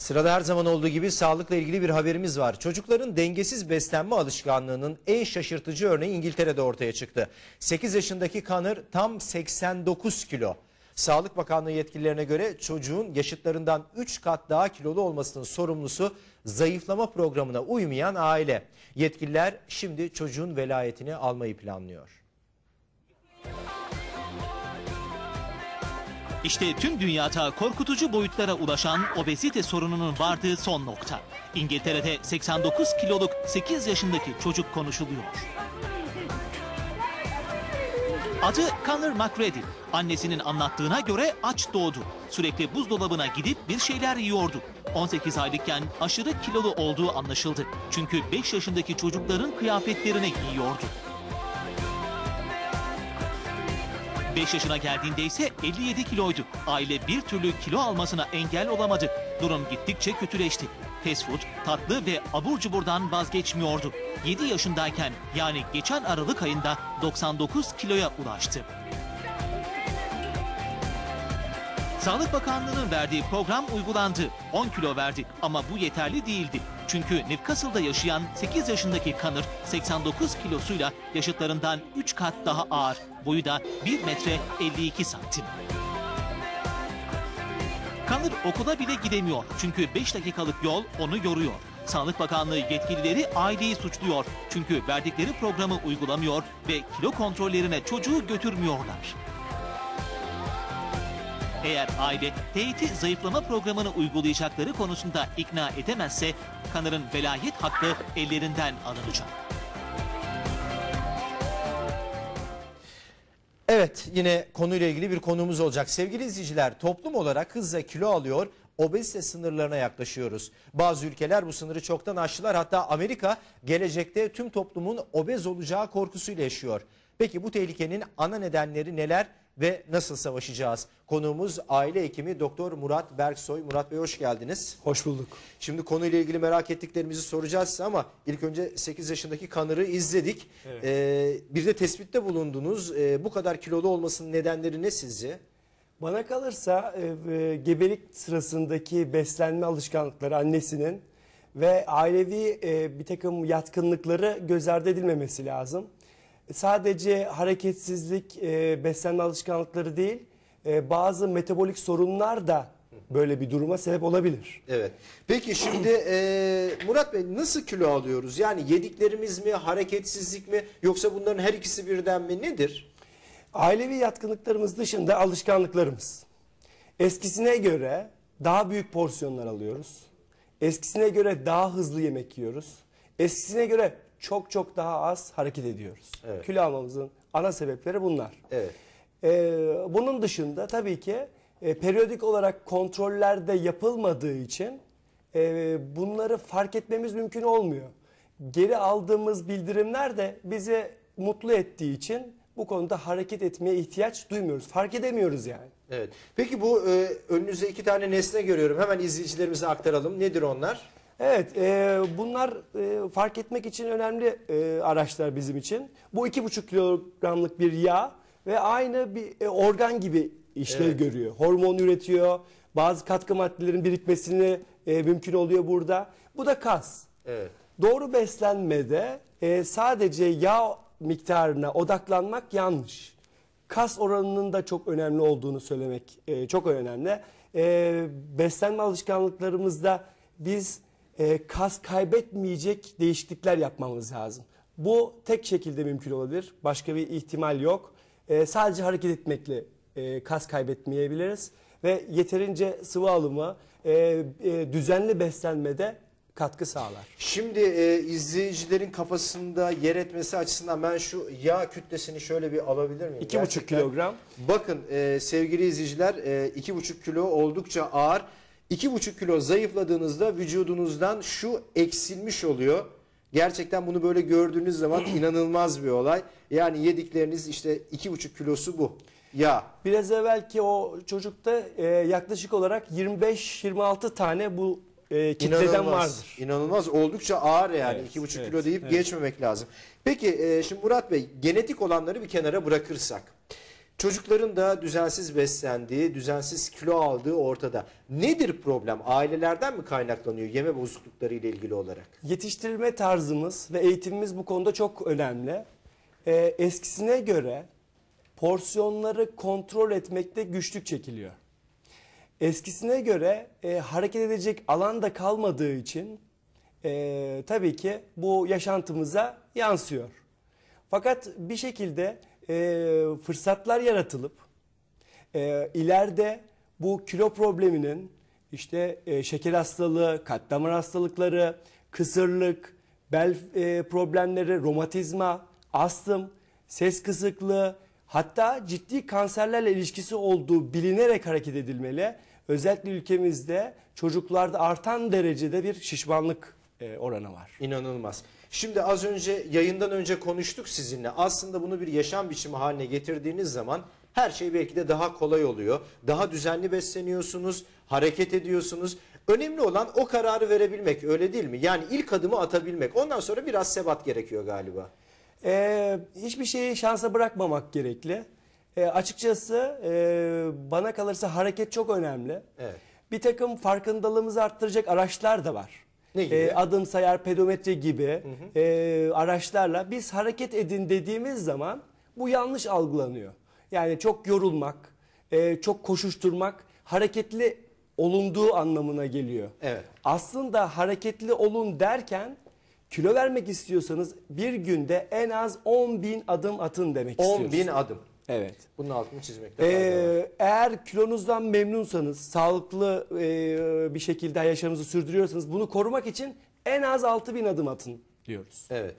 Sırada her zaman olduğu gibi sağlıkla ilgili bir haberimiz var. Çocukların dengesiz beslenme alışkanlığının en şaşırtıcı örneği İngiltere'de ortaya çıktı. 8 yaşındaki Connor tam 89 kilo. Sağlık Bakanlığı yetkililerine göre çocuğun yaşıtlarından 3 kat daha kilolu olmasının sorumlusu zayıflama programına uymayan aile. Yetkililer şimdi çocuğun velayetini almayı planlıyor. İşte tüm dünyada korkutucu boyutlara ulaşan obezite sorununun vardığı son nokta. İngiltere'de 89 kiloluk 8 yaşındaki çocuk konuşuluyor. Adı Conor McReady. Annesinin anlattığına göre aç doğdu. Sürekli buzdolabına gidip bir şeyler yiyordu. 18 aylıkken aşırı kilolu olduğu anlaşıldı. Çünkü 5 yaşındaki çocukların kıyafetlerine giyiyordu. 5 yaşına geldiğinde ise 57 kiloydu. Aile bir türlü kilo almasına engel olamadı. Durum gittikçe kötüleşti. Fast food, tatlı ve abur cuburdan vazgeçmiyordu. 7 yaşındayken yani geçen Aralık ayında 99 kiloya ulaştı. Sağlık Bakanlığı'nın verdiği program uygulandı. 10 kilo verdi ama bu yeterli değildi. Çünkü Newcastle'da yaşayan 8 yaşındaki Connor 89 kilosuyla yaşıtlarından 3 kat daha ağır. Boyu da 1 metre 52 santim. Connor okula bile gidemiyor çünkü 5 dakikalık yol onu yoruyor. Sağlık Bakanlığı yetkilileri aileyi suçluyor. Çünkü verdikleri programı uygulamıyor ve kilo kontrollerine çocuğu götürmüyorlar. Eğer aile teyiti zayıflama programını uygulayacakları konusunda ikna edemezse Kanır'ın velayet hakkı ellerinden alınacak. Evet yine konuyla ilgili bir konuğumuz olacak. Sevgili izleyiciler toplum olarak hızla kilo alıyor, obezite sınırlarına yaklaşıyoruz. Bazı ülkeler bu sınırı çoktan aştılar. Hatta Amerika gelecekte tüm toplumun obez olacağı korkusuyla yaşıyor. Peki bu tehlikenin ana nedenleri neler ve nasıl savaşacağız? Konuğumuz aile hekimi Doktor Murat Berksoy. Murat Bey hoş geldiniz. Hoş bulduk. Şimdi konuyla ilgili merak ettiklerimizi soracağız ama ilk önce 8 yaşındaki Kanır'ı izledik. Ee, bir de tespitte bulundunuz. Ee, bu kadar kilolu olmasının nedenleri ne sizce? Bana kalırsa e, e, gebelik sırasındaki beslenme alışkanlıkları annesinin ve ailevi e, bir takım yatkınlıkları göz ardı edilmemesi lazım. Sadece hareketsizlik, e, beslenme alışkanlıkları değil, e, bazı metabolik sorunlar da böyle bir duruma sebep olabilir. Evet. Peki şimdi e, Murat Bey nasıl kilo alıyoruz? Yani yediklerimiz mi, hareketsizlik mi yoksa bunların her ikisi birden mi nedir? Ailevi yatkınlıklarımız dışında alışkanlıklarımız. Eskisine göre daha büyük porsiyonlar alıyoruz. Eskisine göre daha hızlı yemek yiyoruz. Eskisine göre çok çok daha az hareket ediyoruz. Evet. Kilo almamızın ana sebepleri bunlar. Evet. Ee, bunun dışında tabii ki e, periyodik olarak kontroller de yapılmadığı için e, bunları fark etmemiz mümkün olmuyor. Geri aldığımız bildirimler de bizi mutlu ettiği için bu konuda hareket etmeye ihtiyaç duymuyoruz. Fark edemiyoruz yani. Evet. Peki bu e, önünüzde iki tane nesne görüyorum. Hemen izleyicilerimize aktaralım. Nedir onlar? Evet, e, bunlar e, fark etmek için önemli e, araçlar bizim için. Bu iki buçuk kilogramlık bir yağ ve aynı bir e, organ gibi işlev Evet. görüyor. Hormon üretiyor, bazı katkı maddelerin birikmesini e, mümkün oluyor burada. Bu da kas. Evet. Doğru beslenmede e, sadece yağ miktarına odaklanmak yanlış. Kas oranının da çok önemli olduğunu söylemek e, çok önemli. E, beslenme alışkanlıklarımızda biz e, kas kaybetmeyecek değişiklikler yapmamız lazım. Bu tek şekilde mümkün olabilir. Başka bir ihtimal yok. E, sadece hareket etmekle e, kas kaybetmeyebiliriz ve yeterince sıvı alımı, e, e, düzenli beslenmede katkı sağlar. Şimdi e, izleyicilerin kafasında yer etmesi açısından ben şu yağ kütlesini şöyle bir alabilir miyim? 2,5 Gerçekten- kilogram. Bakın e, sevgili izleyiciler e, iki buçuk kilo oldukça ağır. İki buçuk kilo zayıfladığınızda vücudunuzdan şu eksilmiş oluyor. Gerçekten bunu böyle gördüğünüz zaman inanılmaz bir olay. Yani yedikleriniz işte iki buçuk kilosu bu. Yağ. Biraz evvelki o çocukta e, yaklaşık olarak 25-26 tane bu e, kitleden İnanılmaz. vardır. İnanılmaz. Oldukça ağır yani. Evet, iki buçuk evet, kilo deyip evet. geçmemek lazım. Peki e, şimdi Murat Bey genetik olanları bir kenara bırakırsak. Çocukların da düzensiz beslendiği, düzensiz kilo aldığı ortada. Nedir problem? Ailelerden mi kaynaklanıyor yeme bozuklukları ile ilgili olarak? Yetiştirilme tarzımız ve eğitimimiz bu konuda çok önemli. Ee, eskisine göre porsiyonları kontrol etmekte güçlük çekiliyor. Eskisine göre e, hareket edecek alan da kalmadığı için e, tabii ki bu yaşantımıza yansıyor. Fakat bir şekilde e, fırsatlar yaratılıp e, ileride bu kilo probleminin işte e, şeker hastalığı, kalp damar hastalıkları, kısırlık, bel e, problemleri, romatizma, astım, ses kısıklığı hatta ciddi kanserlerle ilişkisi olduğu bilinerek hareket edilmeli. Özellikle ülkemizde çocuklarda artan derecede bir şişmanlık e, oranı var. İnanılmaz. Şimdi az önce yayından önce konuştuk sizinle. Aslında bunu bir yaşam biçimi haline getirdiğiniz zaman her şey belki de daha kolay oluyor. Daha düzenli besleniyorsunuz, hareket ediyorsunuz. Önemli olan o kararı verebilmek öyle değil mi? Yani ilk adımı atabilmek. Ondan sonra biraz sebat gerekiyor galiba. Ee, hiçbir şeyi şansa bırakmamak gerekli. Ee, açıkçası e, bana kalırsa hareket çok önemli. Evet. Bir takım farkındalığımızı arttıracak araçlar da var. Ne gibi? Ee, adım sayar, pedometre gibi e, araçlarla biz hareket edin dediğimiz zaman bu yanlış algılanıyor. Yani çok yorulmak, e, çok koşuşturmak hareketli olunduğu anlamına geliyor. Evet. Aslında hareketli olun derken kilo vermek istiyorsanız bir günde en az 10 bin adım atın demek 10 istiyoruz. bin adım. Evet. Bunun altını çizmekte fayda var. Ee, eğer kilonuzdan memnunsanız, sağlıklı e, bir şekilde yaşamınızı sürdürüyorsanız bunu korumak için en az 6 bin adım atın diyoruz. Evet.